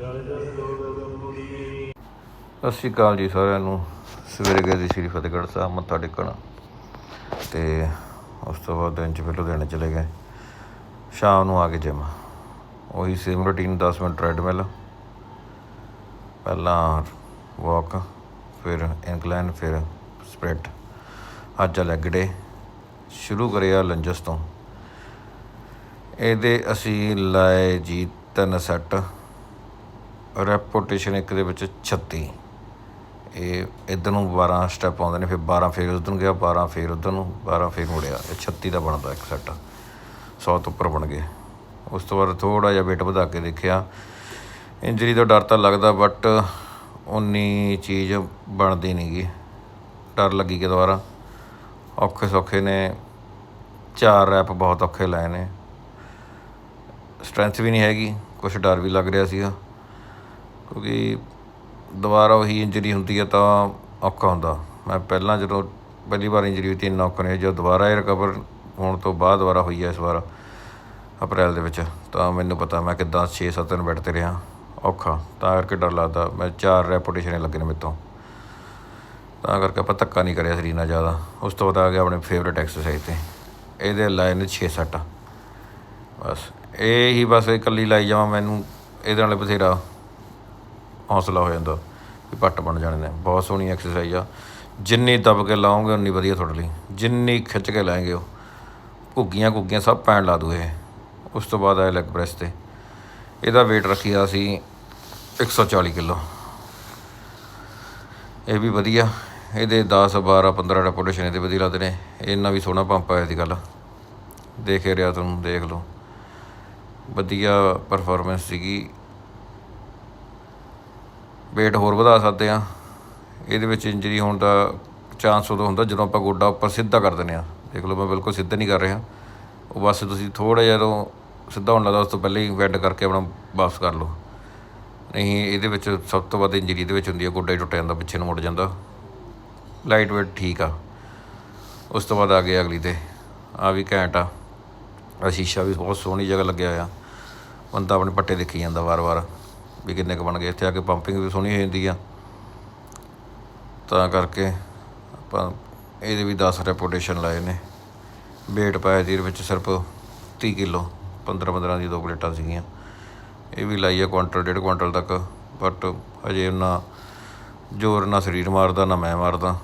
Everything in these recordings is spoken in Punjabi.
ਸਤਿ ਸ਼੍ਰੀ ਅਕਾਲ ਜੀ ਸਾਰਿਆਂ ਨੂੰ। ਸਵੇਰੇ ਗਏ ਸੀ ਸ਼੍ਰੀ ਫਤਿਹਗੜ੍ਹ ਸਾਹਿਬ, ਮੱਥਾ ਟੇਕਣ। ਤੇ ਉਸ ਤੋਂ ਬਾਅਦ ਦਿਨ ਚ ਫਿਰ ਲੁਧਿਆਣੇ ਚਲੇ ਗਏ। ਸ਼ਾਮ ਨੂੰ ਆ ਕੇ ਜਿਮ। ਉਹੀ ਸੇਮ ਰੂਟੀਨ 10 ਮਿੰਟ ਟ੍ਰੈਡਮਿਲ ਪਹਿਲਾਂ ਵਾਕ ਫਿਰ ਇਨਕਲਾਈਨ ਫਿਰ ਸਪ੍ਰਿੰਟ ਅੱਜ ਆ ਲੈਗ ਡੇ ਸ਼ੁਰੂ ਕਰਿਆ ਲੰਜਸ ਤੋਂ। ਇਹਦੇ ਅਸੀਂ ਲਾਏ ਜੀ ਤਿੰਨ ਸੈੱਟ ਰੈਪੋਟੇਸ਼ਨ ਇੱਕ ਦੇ ਵਿੱਚ 36 ਇਹ ਇਧਰ ਨੂੰ 12 ਸਟੈਪ ਆਉਂਦੇ ਨੇ, ਫਿਰ 12 ਫੇਰ ਉਧਰ ਨੂੰ ਗਿਆ 12 ਫੇਰ ਉਧਰ ਨੂੰ 12 ਫੇਰ ਮੁੜਿਆ। ਇਹ 36 ਦਾ ਬਣਦਾ ਇੱਕ ਸੈੱਟ 100 ਤੋਂ ਉੱਪਰ ਬਣ ਗਏ। ਉਸ ਤੋਂ ਬਾਅਦ ਥੋੜਾ ਜਿਹਾ weight ਵਧਾ ਕੇ ਦੇਖਿਆ। ਇੰਜਰੀ ਤੋਂ ਡਰ ਤਾਂ ਲੱਗਦਾ ਬਟ ਉਨੀ ਚੀਜ਼ ਬਣਦੀ ਨਹੀਂਗੀ ਡਰ ਲੱਗੀ ਕਿ ਦੁਬਾਰਾ। ਔਖੇ ਸੌਖੇ ਨੇ। ਚਾਰ ਰੈਪ ਬਹੁਤ ਔਖੇ ਲਾਏ ਨੇ। ਸਟਰੈਂਥ ਵੀ ਨਹੀਂ ਹੈਗੀ। ਕੁਝ ਡਰ ਵੀ ਲੱਗ ਰਿਹਾ ਸੀਗਾ। ਕਿਉਂਕਿ ਦੁਬਾਰਾ ਉਹੀ ਇੰਜਰੀ ਹੁੰਦੀ ਹੈ ਤਾਂ ਔਖਾ ਹੁੰਦਾ। ਮੈਂ ਪਹਿਲਾਂ ਜਦੋਂ ਪਹਿਲੀ ਵਾਰ ਇੰਜਰੀ ਹੋਈ ਸੀ ਇੰਨਾ ਔਖਾ ਨਹੀਂ ਜਦੋਂ ਦੁਬਾਰਾ ਇਹ ਰਿਕਵਰ ਹੋਣ ਤੋਂ ਬਾਅਦ ਦੁਬਾਰਾ ਹੋਈ ਹੈ ਇਸ ਵਾਰ, ਅਪ੍ਰੈਲ ਦੇ ਵਿੱਚ, ਤਾਂ ਮੈਨੂੰ ਪਤਾ ਮੈਂ ਕਿੱਦਾਂ 6-7 ਦਿਨ ਬੈਠ ਤੇ ਰਿਹਾ। ਔਖਾ, ਤਾਂ ਕਰਕੇ ਡਰ ਲੱਗਦਾ। ਮੈਂ ਚਾਰ ਰੈਪੂਟੇਸ਼ਨ ਲੱਗੇ ਨੇ ਮੇਰੇ ਤੋਂ। ਤਾਂ ਕਰਕੇ ਆਪਾਂ ਧੱਕਾ ਨਹੀਂ ਕਰਿਆ ਸਰੀਰ ਨਾਲ ਜ਼ਿਆਦਾ। ਉਸ ਤੋਂ ਬਾਅਦ ਆ ਗਿਆ ਆਪਣੇ ਫੇਵਰੇਟ ਐਕਸਰਸਾਈਜ਼ ਤੇ। ਇਹਦੇ ਲਾਏ ਨੇ 6 ਸੱਟ ਬਸ, ਇਹ ਹੀ ਬਸ ਇਕੱਲੀ ਲਾਈ ਜਾਵਾਂ ਮੈਨੂੰ, ਇਹਦੇ ਨਾਲ ਬਥੇਰਾ। ਹੌਸਲਾ ਹੋ ਜਾਂਦਾ, ਵੀ ਪੱਟ ਬਣ ਜਾਣੇ ਨੇ। ਬਹੁਤ ਸੋਹਣੀ ਐਕਸਰਸਾਈਜ਼ ਆ। ਜਿੰਨੀ ਦਬ ਕੇ ਲਾਓਗੇ ਉਨੀ ਵਧੀਆ ਤੁਹਾਡੇ ਲਈ। ਜਿੰਨੀ ਖਿੱਚ ਕੇ ਲਾਏਗੇ ਉਹ, ਘੁੱਗੀਆਂ ਘੁੱਗੀਆਂ ਸਭ ਪੈਣ ਲਾ ਦੂ ਇਹ ਉਸ ਤੋਂ ਬਾਅਦ ਆਇਆ ਲੈਗ ਪ੍ਰੈਸ ਤੇ। ਇਹਦਾ weight ਰੱਖਿਆ ਸੀ 140 ਕਿਲੋ। ਇਹ ਵੀ ਵਧੀਆ। ਇਹਦੇ 10 12 15 ਰੈਪੋਟੇਸ਼ਨ ਇਹਦੇ ਵਧੀਆ ਲੱਗਦੇ ਨੇ। ਇਹਨਾਂ ਵੀ ਸੋਹਣਾ ਪੰਪ ਆਇਆ ਸੀ ਗੱਲ। ਦੇਖੇ ਰਿਹਾ ਤੁਹਾਨੂੰ ਦੇਖ ਲਓ। ਵਧੀਆ ਪਰਫਾਰਮੈਂਸ ਸੀਗੀ। Weight ਹੋਰ ਵਧਾ ਸਕਦੇ ਆ ਇਹਦੇ ਵਿੱਚ ਇੰਜਰੀ ਹੋਣ ਦਾ ਚਾਂਸ ਉਦੋਂ ਹੁੰਦਾ ਜਦੋਂ ਆਪਾਂ ਗੋਡਾ ਉੱਪਰ ਸਿੱਧਾ ਕਰ ਦਿੰਦੇ ਆ ਦੇਖ ਲਓ ਮੈਂ ਬਿਲਕੁਲ ਸਿੱਧਾ ਨਹੀਂ ਕਰ ਰਿਹਾ। ਉਹ ਬਸ ਤੁਸੀਂ ਥੋੜਾ ਜਿਹਾ ਜਦੋਂ ਸਿੱਧਾ ਹੋਣ ਲੱਗਦਾ, ਉਸ ਤੋਂ ਪਹਿਲਾਂ ਹੀ ਬੈਂਡ ਕਰਕੇ ਆਪਣਾ ਵਾਪਸ ਕਰ ਲਓ। ਨਹੀਂ, ਇਹਦੇ ਵਿੱਚ ਸਭ ਤੋਂ ਵੱਧ ਇੰਜਰੀ ਇਹਦੇ ਵਿੱਚ ਹੁੰਦੀ ਹੈ, ਗੋਡਾ ਹੀ ਟੁੱਟ ਜਾਂਦਾ, ਪਿੱਛੇ ਨੂੰ ਮੁੜ ਜਾਂਦਾ। ਲਾਈਟ weight ਠੀਕ ਆ। ਉਸ ਤੋਂ ਬਾਅਦ ਆ ਗਏ ਅਗਲੀ ਤੇ। ਆ ਵੀ ਘੈਂਟ ਆ। ਸ਼ੀਸ਼ਾ ਵੀ ਬਹੁਤ ਸੋਹਣੀ ਜਗ੍ਹਾ ਲੱਗਿਆ ਹੋਇਆ। ਬੰਦਾ ਆਪਣੇ ਪੱਟੇ ਦੇਖੀ ਜਾਂਦਾ ਵਾਰ-ਵਾਰ। ਵੀ ਕਿੰਨੇ ਕੁ ਬਣ ਗਏ। ਇੱਥੇ ਆ ਕੇ ਪੰਪਿੰਗ ਵੀ ਸੋਹਣੀ ਹੋ ਜਾਂਦੀ ਆ। ਤਾਂ ਕਰਕੇ ਆਪਾਂ ਇਹਦੇ ਵੀ 10 ਰੈਪੂਟੇਸ਼ਨ ਲਾਏ ਨੇ। weight ਪਾਇਆ ਜੀ ਇਹਦੇ ਵਿੱਚ ਸਿਰਫ 30 ਕਿਲੋ 15 15 ਦੀ ਦੋ ਪਲੇਟਾਂ ਸੀਗੀਆਂ। ਇਹ ਵੀ ਲਾਈ ਆ ਕੁਆਂਟਲ, ਡੇਢ ਕੁਆਂਟਲ ਤੱਕ। ਬਟ ਅਜੇ ਨਾ ਜ਼ੋਰ ਨਾ ਸਰੀਰ ਮਾਰਦਾ, ਨਾ ਮੈਂ ਮਾਰਦਾ।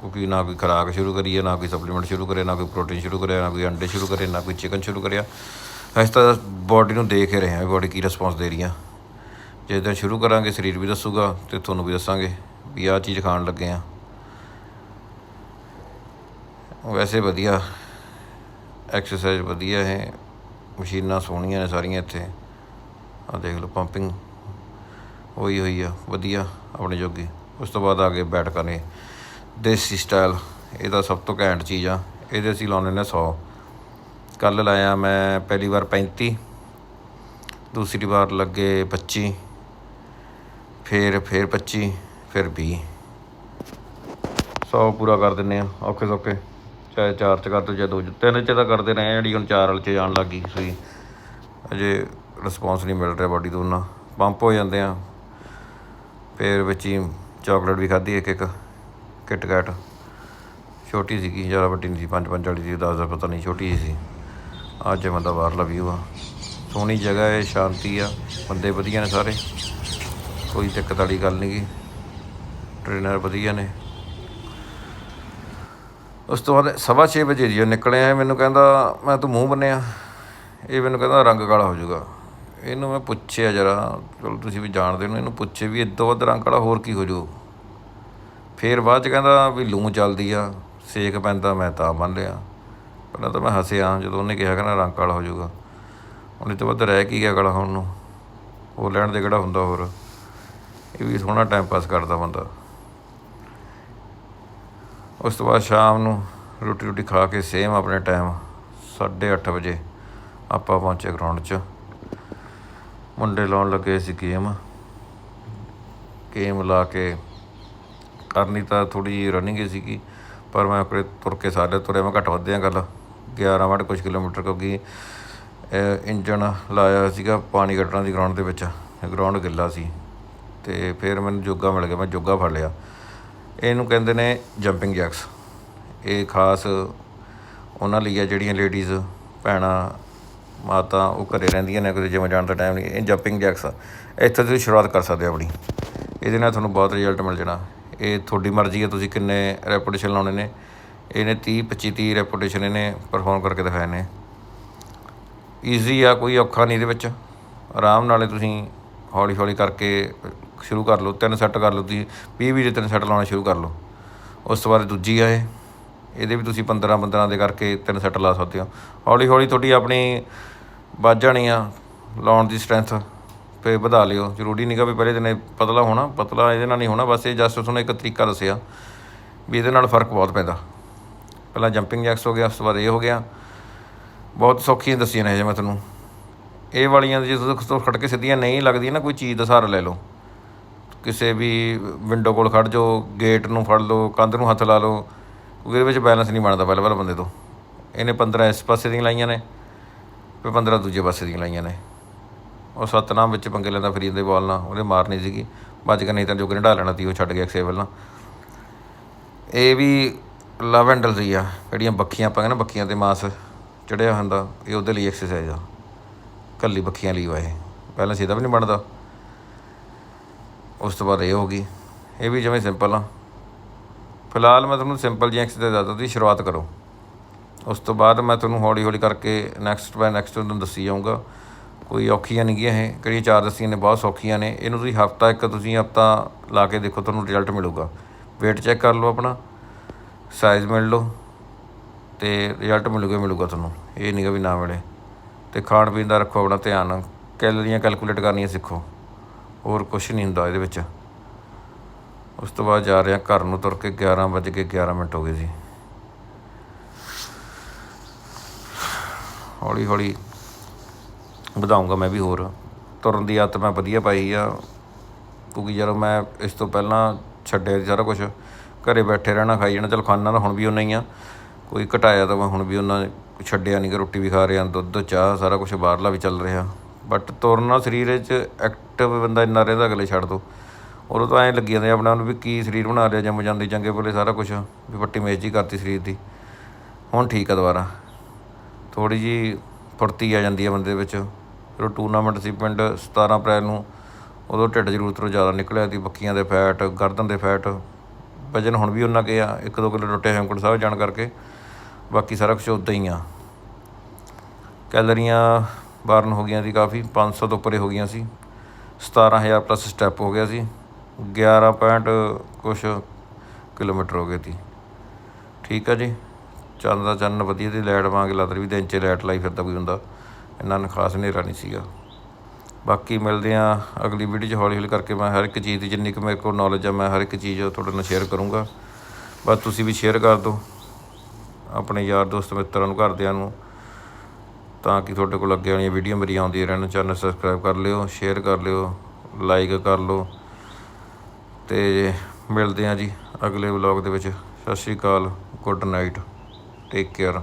ਕਿਉਂਕਿ ਨਾ ਕੋਈ ਖੁਰਾਕ ਸ਼ੁਰੂ ਕਰੀਏ ਨਾ ਕੋਈ ਸਪਲੀਮੈਂਟ ਸ਼ੁਰੂ ਕਰੇ ਨਾ ਕੋਈ ਪ੍ਰੋਟੀਨ ਸ਼ੁਰੂ ਕਰਿਆ, ਨਾ ਕੋਈ ਅੰਡੇ ਸ਼ੁਰੂ ਕਰੇ ਨਾ ਕੋਈ ਚਿਕਨ ਸ਼ੁਰੂ ਕਰਿਆ। ਇਸ ਤਰ੍ਹਾਂ ਬਾਡੀ ਨੂੰ ਦੇਖ ਹੀ ਰਹੇ ਹਾਂ ਬਾਡੀ ਕੀ ਰਿਸਪੌਂਸ ਦੇ ਰਹੀ ਆ ਜੇ ਤਾਂ ਸ਼ੁਰੂ ਕਰਾਂਗੇ, ਸਰੀਰ ਵੀ ਦੱਸੂਗਾ ਤੇ ਤੁਹਾਨੂੰ ਵੀ ਦੱਸਾਂਗੇ ਵੀ ਆਹ ਚੀਜ਼ ਖਾਣ ਲੱਗੇ ਆ। ਵੈਸੇ ਵਧੀਆ ਐਕਸਰਸਾਈਜ਼ ਵਧੀਆ ਹੈ ਮਸ਼ੀਨਾਂ ਸੋਹਣੀਆਂ ਨੇ ਸਾਰੀਆਂ ਇੱਥੇ। ਆ ਦੇਖ ਲਓ ਪੰਪਿੰਗ ਹੋਈ ਹੋਈ ਆ, ਵਧੀਆ ਆਪਣੇ ਜੋਗੀ। ਉਸ ਤੋਂ ਬਾਅਦ ਆ ਗਏ ਬੈਠ ਕਰਨੇ, ਦੇਸੀ ਸਟਾਈਲ ਇਹਦਾ ਸਭ ਤੋਂ ਘੈਂਟ ਚੀਜ਼ ਆ। ਇਹਦੇ ਅਸੀਂ ਲਾਉਣੇ ਨੇ 100 ਕੱਲ ਲਾਇਆ ਮੈਂ ਪਹਿਲੀ ਵਾਰ 35 ਦੂਸਰੀ ਵਾਰ ਲੱਗੇ 25 ਫਿਰ ਫਿਰ 25 ਫਿਰ 20 100 ਪੂਰਾ ਕਰ ਦਿੰਨੇ ਆ, ਔਖੇ ਸੌਖੇ। ਚਾਹੇ ਚਾਰ ਚ ਕਰ ਦੋ, ਚਾਹੇ ਦੋ ਚ। ਤਿੰਨ ਚ ਤਾਂ ਕਰਦੇ ਰਹੇ ਆ, ਜਿਹੜੀ ਹੁਣ ਚਾਰ ਵਾਲ ਚ ਜਾਣ ਲੱਗ ਗਈ ਸੂਈ ਅਜੇ ਰਿਸਪੌਂਸ ਨਹੀਂ ਮਿਲ ਰਿਹਾ ਬਾਡੀ ਤੋਂ ਉਹਨਾਂ ਪੰਪ ਹੋ ਜਾਂਦੇ ਆ। ਫਿਰ ਵਿੱਚ ਹੀ ਚਾਕਲੇਟ ਵੀ ਖਾਧੀ ਇੱਕ ਇੱਕ ਕਿਟ ਕੈਟ ਛੋਟੀ ਸੀਗੀ, ਜ਼ਿਆਦਾ ਵੱਡੀ ਨਹੀਂ ਸੀ, ਪੰਜ ਪੰਜ ਵਾਲੀ ਸੀ 10 ਦਾ ਪਤਾ ਨਹੀਂ, ਛੋਟੀ ਜਿਹੀ ਸੀ। ਅੱਜ ਬੰਦਾ ਬਾਹਰਲਾ ਵੀਊ ਆ। ਸੋਹਣੀ ਜਗ੍ਹਾ ਹੈ, ਸ਼ਾਂਤੀ ਆ, ਬੰਦੇ ਵਧੀਆ ਨੇ ਸਾਰੇ। ਕੋਈ ਦਿੱਕਤ ਵਾਲੀ ਗੱਲ ਨਹੀਂ ਗੀ। ਟ੍ਰੇਨਰ ਵਧੀਆ ਨੇ। ਉਸ ਤੋਂ ਬਾਅਦ ਸਵਾ ਛੇ ਵਜੇ ਜੀ ਉਹ ਨਿਕਲਿਆ ਮੈਨੂੰ ਕਹਿੰਦਾ, ਮੈਂ ਤੂੰ ਮੂੰਹ ਬੰਨਿਆ। ਇਹ ਮੈਨੂੰ ਕਹਿੰਦਾ, ਰੰਗ ਕਾਲਾ ਹੋ ਜਾਊਗਾ। ਇਹਨੂੰ ਮੈਂ ਪੁੱਛਿਆ ਜਰਾ, ਚਲੋ ਤੁਸੀਂ ਵੀ ਜਾਣਦੇ ਹੋ ਇਹਨੂੰ ਪੁੱਛੇ ਵੀ ਇਦੋਂ ਵੱਧ ਰੰਗ ਕਾਲਾ ਹੋਰ ਕੀ ਹੋ ਜਾਊ? ਫੇਰ ਬਾਅਦ ਚ ਕਹਿੰਦਾ ਵੀ ਲੂੰ ਚੱਲਦੀ ਆ, ਸੇਕ ਪੈਂਦਾ, ਮੈਂ ਤਾਂ ਮੰਨ ਲਿਆ। ਪਹਿਲਾਂ ਤਾਂ ਮੈਂ ਹੱਸਿਆ, ਜਦੋਂ ਉਹਨੇ ਕਿਹਾ ਕਹਿੰਦਾ ਰੰਗ ਕਾਲਾ ਹੋ ਜਾਊਗਾ। ਹੁਣ ਤੋਂ ਵੱਧ ਰਹਿ ਕੀ ਗਿਆ ਕਾਲਾ ਹੁਣ ਨੂੰ? ਉਹ ਲੈਣ ਦੇ ਕਿਹੜਾ ਹੁੰਦਾ ਹੋਰ? ਇਹ ਵੀ ਸੋਹਣਾ ਟਾਈਮ ਪਾਸ ਕਰਦਾ ਬੰਦਾ। ਉਸ ਤੋਂ ਬਾਅਦ ਸ਼ਾਮ ਨੂੰ ਰੋਟੀ ਰੋਟੀ ਖਾ ਕੇ ਸੇਮ ਆਪਣੇ ਟਾਈਮ 8:30 ਵਜੇ ਆਪਾਂ ਪਹੁੰਚੇ ਗਰਾਊਂਡ 'ਚ। ਮੁੰਡੇ ਲਾਉਣ ਲੱਗੇ ਸੀ ਗੇਮ ਗੇਮ ਲਾ ਕੇ ਕਰਨੀ ਤਾਂ ਥੋੜੀ ਜਿਹੀ ਰਨਿੰਗ ਹੀ ਸੀਗੀ, ਪਰ ਮੈਂ ਆਪਣੇ ਤੁਰ ਕੇ ਸਾਰੇ ਤੁਰਿਆ, ਮੈਂ ਘੱਟ ਵੱਧਿਆ ਗੱਲ। 11 ਮਿੰਟ ਕੁਝ ਕਿਲੋਮੀਟਰ ਕਿਉਂਕਿ ਇੰਜਣ ਲਾਇਆ ਸੀਗਾ ਪਾਣੀ ਕੱਢਣ ਦੀ ਗਰਾਊਂਡ ਦੇ ਵਿੱਚ। ਗਰਾਊਂਡ ਗਿੱਲਾ ਸੀ। ਤੇ ਫਿਰ ਮੈਨੂੰ ਜੋਗਾ ਮਿਲ ਗਿਆ, ਮੈਂ ਜੋਗਾ ਫੜ ਲਿਆ। ਇਹਨੂੰ ਕਹਿੰਦੇ ਨੇ ਜੰਪਿੰਗ ਜੈਕਸ ਇਹ ਖਾਸ ਉਹਨਾਂ ਲਈ ਆ ਜਿਹੜੀਆਂ ਲੇਡੀਜ਼ ਭੈਣਾਂ, ਮਾਤਾ ਉਹ ਘਰੇ ਰਹਿੰਦੀਆਂ ਨੇ, ਕਿਤੇ ਜਿਵੇਂ ਜਾਣ ਦਾ ਟਾਈਮ ਨਹੀਂ। ਇਹ ਜੰਪਿੰਗ ਜੈਕਸ ਇੱਥੇ ਤੁਸੀਂ ਸ਼ੁਰੂਆਤ ਕਰ ਸਕਦੇ ਹੋ ਆਪਣੀ। ਇਹਦੇ ਨਾਲ ਤੁਹਾਨੂੰ ਬਹੁਤ ਰਿਜ਼ਲਟ ਮਿਲ ਜਾਣਾ। ਇਹ ਤੁਹਾਡੀ ਮਰਜ਼ੀ ਹੈ ਤੁਸੀਂ ਕਿੰਨੇ ਰੈਪੂਟੇਸ਼ਨ ਲਾਉਣੇ ਨੇ। ਇਹਨੇ 30 25 30 ਰੈਪੂਟੇਸ਼ਨ ਇਹਨੇ ਪਰਫਾਰਮ ਕਰਕੇ ਦਿਖਾਏ ਨੇ। ਈਜ਼ੀ ਆ, ਕੋਈ ਔਖਾ ਨਹੀਂ ਇਹਦੇ ਵਿੱਚ। ਆਰਾਮ ਨਾਲੇ ਤੁਸੀਂ ਹੌਲੀ ਹੌਲੀ ਕਰਕੇ ਸ਼ੁਰੂ ਕਰ ਲਓ, ਤਿੰਨ ਸੈੱਟ ਕਰ ਲਓ ਤੁਸੀਂ 20 ਵੀਹ ਦੇ ਤਿੰਨ ਸੈੱਟ ਲਾਉਣਾ ਸ਼ੁਰੂ ਕਰ ਲਓ। ਉਸ ਤੋਂ ਬਾਅਦ ਦੂਜੀ ਆ ਇਹਦੇ ਵੀ ਤੁਸੀਂ 15 15 ਦੇ ਕਰਕੇ ਤਿੰਨ ਸੈੱਟ ਲਾ ਸਕਦੇ ਹੋ। ਹੌਲੀ ਹੌਲੀ ਤੁਹਾਡੀ ਆਪਣੀ ਵੱਧ ਜਾਣੀ ਆ, ਲਾਉਣ ਦੀ ਸਟਰੈਂਥ ਫੇ ਵਧਾ ਲਿਓ। ਜ਼ਰੂਰੀ ਨਹੀਂਗਾ ਵੀ ਪਹਿਲੇ ਦਿਨੇ ਪਤਲਾ ਹੋਣਾ, ਪਤਲਾ ਇਹਦੇ ਨਾਲ ਨਹੀਂ ਹੋਣਾ, ਬਸ ਇਹ ਜਸਟ ਤੁਹਾਨੂੰ ਇੱਕ ਤਰੀਕਾ ਦੱਸਿਆ ਵੀ ਇਹਦੇ ਨਾਲ ਫ਼ਰਕ ਬਹੁਤ ਪੈਂਦਾ। ਪਹਿਲਾਂ ਜੰਪਿੰਗ ਜੈਕਸ ਹੋ ਗਿਆ ਉਸ ਤੋਂ ਬਾਅਦ ਇਹ ਹੋ ਗਿਆ। ਬਹੁਤ ਸੌਖੀਆਂ ਦੱਸੀਆਂ ਨੇ ਜੇ ਮੈਂ ਤੁਹਾਨੂੰ। ਇਹ ਵਾਲੀਆਂ ਜਦੋਂ ਤੋਂ ਖੜ ਕੇ ਸਿੱਧੀਆਂ ਨਹੀਂ ਲੱਗਦੀਆਂ ਨਾ, ਕੋਈ ਚੀਜ਼ ਦਾ ਸਹਾਰਾ ਲੈ ਲਓ। ਕਿਸੇ ਵੀ ਵਿੰਡੋ ਕੋਲ ਖੜ ਜਾਓ ਗੇਟ ਨੂੰ ਫੜ ਲਓ, ਕੰਧ ਨੂੰ ਹੱਥ ਲਾ ਲਓ ਕਿਉਂਕਿ ਇਹਦੇ ਵਿੱਚ ਬੈਲੈਂਸ ਨਹੀਂ ਬਣਦਾ ਪਹਿਲਾਂ ਪਹਿਲਾਂ ਬੰਦੇ ਤੋਂ। ਇਹਨੇ 15 ਇਸ ਪਾਸੇ ਦੀਆਂ ਲਾਈਆਂ ਨੇ ਤੇ 15 ਦੂਜੇ ਪਾਸੇ ਦੀਆਂ ਲਾਈਆਂ ਨੇ। ਉਹ ਸਤਨਾਮ ਵਿੱਚ ਪੰਗੇ ਲੈਂਦਾ ਫਰੀ ਦੇ ਬਾਲ ਨਾਲ, ਉਹਨੇ ਮਾਰਨੀ ਸੀਗੀ। ਬਚ ਕੇ ਨਹੀਂ ਤਾਂ ਜੋਗੇ ਨੇ ਢਾ ਲੈਣਾ ਸੀ ਉਹ ਛੱਡ ਗਿਆ ਐਕਸੇਬਲ ਨਾਲ। ਇਹ ਵੀ ਲਵ ਲਵੈਂਡਲ ਸੀ ਆ, ਜਿਹੜੀਆਂ ਬੱਖੀਆਂ ਆਪਾਂ ਕਹਿੰਦੇ ਨਾ, ਬੱਖੀਆਂ ਤੇ ਮਾਸ ਚੜਿਆ ਹੁੰਦਾ, ਇਹ ਉਹਦੇ ਲਈ ਐਕਸਰਸਾਈਜ਼ ਆ। ਕੱਲੀ ਬੱਖੀਆਂ ਲਈ ਵਾ ਇਹ ਪਹਿਲਾਂ ਸਿੱਧਾ ਵੀ ਨਹੀਂ ਬਣਦਾ। ਉਸ ਤੋਂ ਬਾਅਦ ਇਹ ਹੋ ਗਈ। ਇਹ ਵੀ ਜਿਵੇਂ ਸਿੰਪਲ ਆ। ਫਿਲਹਾਲ ਮੈਂ ਤੁਹਾਨੂੰ ਸਿੰਪਲ ਜਿਹੀ ਐਕਸਰਸਾਈਜ਼ ਦੱਸਦਾ, ਤੁਸੀਂ ਸ਼ੁਰੂਆਤ ਕਰੋ। ਉਸ ਤੋਂ ਬਾਅਦ ਮੈਂ ਤੁਹਾਨੂੰ ਹੌਲੀ ਹੌਲੀ ਕਰਕੇ ਨੈਕਸਟ ਬਾਏ ਨੈਕਸਟ ਤੁਹਾਨੂੰ ਦੱਸੀ ਜਾਊਂਗਾ। ਕੋਈ ਔਖੀਆਂ ਨਹੀਂ ਗੀਆਂ ਇਹ। ਕਿਹੜੀਆਂ ਚਾਰ ਦੱਸੀਆਂ ਨੇ, ਬਹੁਤ ਸੌਖੀਆਂ ਨੇ। ਇਹਨੂੰ ਤੁਸੀਂ ਹਫਤਾ ਇੱਕ ਤੁਸੀਂ ਹਫਤਾ ਲਾ ਕੇ ਦੇਖੋ, ਤੁਹਾਨੂੰ ਰਿਜ਼ਲਟ ਮਿਲੂਗਾ। weight ਚੈੱਕ ਕਰ ਲਓ ਆਪਣਾ। ਸਾਈਜ਼ ਮਿਲ ਲਓ। ਤੇ ਰਿਜ਼ਲਟ ਮਿਲੂਗਾ ਹੀ ਮਿਲੂਗਾ ਤੁਹਾਨੂੰ। ਇਹ ਨਹੀਂਗਾ ਵੀ ਨਾ ਮਿਲੇ। ਤੇ ਖਾਣ ਪੀਣ ਦਾ ਰੱਖੋ ਆਪਣਾ ਧਿਆਨ। ਕੈਲਰੀਆਂ ਕੈਲਕੂਲੇਟ ਕਰਨੀਆਂ ਸਿੱਖੋ। ਹੋਰ ਕੁਝ ਨਹੀਂ ਹੁੰਦਾ ਇਹਦੇ ਵਿੱਚ। ਉਸ ਤੋਂ ਬਾਅਦ ਜਾ ਰਿਹਾ ਘਰ ਨੂੰ ਤੁਰ ਕੇ 11 ਵੱਜ ਕੇ 11 ਮਿੰਟ ਹੋ ਗਏ ਸੀ। ਹੌਲੀ ਹੌਲੀ ਵਧਾਉਂਗਾ ਮੈਂ ਵੀ ਹੋਰ। ਤੁਰਨ ਦੀ ਆਦਤ ਮੈਂ ਵਧੀਆ ਪਾਈ ਆ। ਕਿਉਂਕਿ ਜਦੋਂ ਮੈਂ ਇਸ ਤੋਂ ਪਹਿਲਾਂ ਛੱਡਿਆ ਸਾਰਾ ਕੁਝ ਘਰੇ ਬੈਠੇ ਰਹਿਣਾ, ਖਾਈ ਜਾਣਾ। ਚਲ ਖਾਣਾ ਤਾਂ ਹੁਣ ਵੀ ਉਹਨਾਂ ਹੀ ਆ। ਕੋਈ ਘਟਾਇਆ ਤਾਂ ਮੈਂ ਹੁਣ ਵੀ ਉਹਨਾਂ ਛੱਡਿਆ ਨਹੀਂ ਕਿ ਰੋਟੀ ਵੀ ਖਾ ਰਿਹਾ, ਦੁੱਧ, ਚਾਹ, ਸਾਰਾ ਕੁਝ ਬਾਹਰਲਾ ਵੀ ਚੱਲ ਰਿਹਾ। ਬਟ ਤੁਰਨਾ ਸਰੀਰ ਵਿੱਚ ਐਕਟਿਵ ਬੰਦਾ ਇੰਨਾ ਰਹਿੰਦਾ ਅਗਲੇ ਛੱਡ ਦੋ। ਉਦੋਂ ਤਾਂ ਐਂ ਲੱਗੀ ਜਾਂਦੇ ਆਪਣਾ ਨੂੰ ਵੀ ਕੀ ਸਰੀਰ ਬਣਾ ਲਿਆ, ਜੰਮ ਜਾਂਦੀ, ਚੰਗੇ ਬੋਲੇ ਸਾਰਾ ਕੁਝ ਵੀ ਪੱਟੀ ਮੇਜ ਜੀ ਕਰਤੀ ਸਰੀਰ ਦੀ। ਹੁਣ ਠੀਕ ਆ ਦੁਬਾਰਾ। ਥੋੜੀ ਜੀ ਫੁਰਤੀ ਆ ਜਾਂਦੀ ਹੈ ਬੰਦੇ ਦੇ ਵਿੱਚ। ਜਦੋਂ ਟੂਰਨਾਮੈਂਟ ਸੀ ਪਿੰਡ 17 ਅਪ੍ਰੈਲ ਨੂੰ, ਉਦੋਂ ਢਿੱਡ ਜ਼ਰੂਰਤ ਤੋਂ ਜ਼ਿਆਦਾ ਨਿਕਲਿਆ ਸੀ, ਬੱਕੀਆਂ ਦੇ ਫੈਟ ਗਰਦਨ ਦੇ ਫੈਟ ਵਜਨ ਹੁਣ ਵੀ ਉਹਨਾਂ ਕੇ ਆ, ਇੱਕ ਦੋ ਕਿਲੋ ਟੁੱਟੇ ਹੇਮਕੁੰਟ ਸਾਹਿਬ ਜਾਣ ਕਰਕੇ। ਬਾਕੀ ਸਾਰਾ ਕੁਝ ਉਦਾਂ ਹੀ ਆ। ਕੈਲਰੀਆਂ ਬਾਰਨ ਹੋ ਗਈਆਂ ਸੀ ਕਾਫੀ 500 ਤੋਂ ਉੱਪਰੇ ਹੋ ਗਈਆਂ ਸੀ। 17000 ਪਲੱਸ ਸਟੈਪ ਹੋ ਗਿਆ ਸੀ। 11 ਪੁਆਇੰਟ ਕੁਛ ਕਿਲੋਮੀਟਰ ਹੋ ਗਏ ਸੀ। ਠੀਕ ਆ ਜੀ। ਚੰਨ ਦਾ ਚੰਨ ਵਧੀਆ ਦੀ ਲਾਈਟ ਵਾਂਗ ਲੱਦਰ ਵੀ ਦਿਨ 'ਚ ਲਾਈਟ ਲਾਈ ਫਿਰਦਾ ਕੋਈ ਹੁੰਦਾ ਇੰਨਾ ਨਾ ਖਾਸ ਹਨੇਰਾ ਨਹੀਂ ਸੀਗਾ। ਬਾਕੀ ਮਿਲਦੇ ਆ ਅਗਲੀ ਵੀਡੀਓ 'ਚ ਹੌਲੀ ਹੌਲੀ ਕਰਕੇ। ਮੈਂ ਹਰ ਇੱਕ ਚੀਜ਼ ਦੀ ਜਿੰਨੀ ਕੁ ਮੇਰੇ ਕੋਲ ਨੌਲੇਜ ਆ, ਮੈਂ ਹਰ ਇੱਕ ਚੀਜ਼ ਤੁਹਾਡੇ ਨਾਲ ਸ਼ੇਅਰ ਕਰੂੰਗਾ। ਬਸ ਤੁਸੀਂ ਵੀ ਸ਼ੇਅਰ ਕਰ ਦਿਓ। ਆਪਣੇ ਯਾਰ ਦੋਸਤ ਮਿੱਤਰਾਂ ਨੂੰ, ਘਰਦਿਆਂ ਨੂੰ, ਤਾਂ ਕਿ ਤੁਹਾਡੇ ਕੋਲ ਅੱਗੇ ਵਾਲੀਆਂ ਵੀਡੀਓ ਮੇਰੀਆਂ ਆਉਂਦੀਆਂ ਰਹਿਣ। ਚੈਨਲ ਸਬਸਕ੍ਰਾਈਬ ਕਰ ਲਿਓ ਸ਼ੇਅਰ ਕਰ ਲਿਓ ਲਾਈਕ ਕਰ ਲਓ। ਤੇ ਮਿਲਦੇ ਹਾਂ ਜੀ ਅਗਲੇ ਵਲੌਗ ਦੇ ਵਿੱਚ। Sat Sri Akal good night take care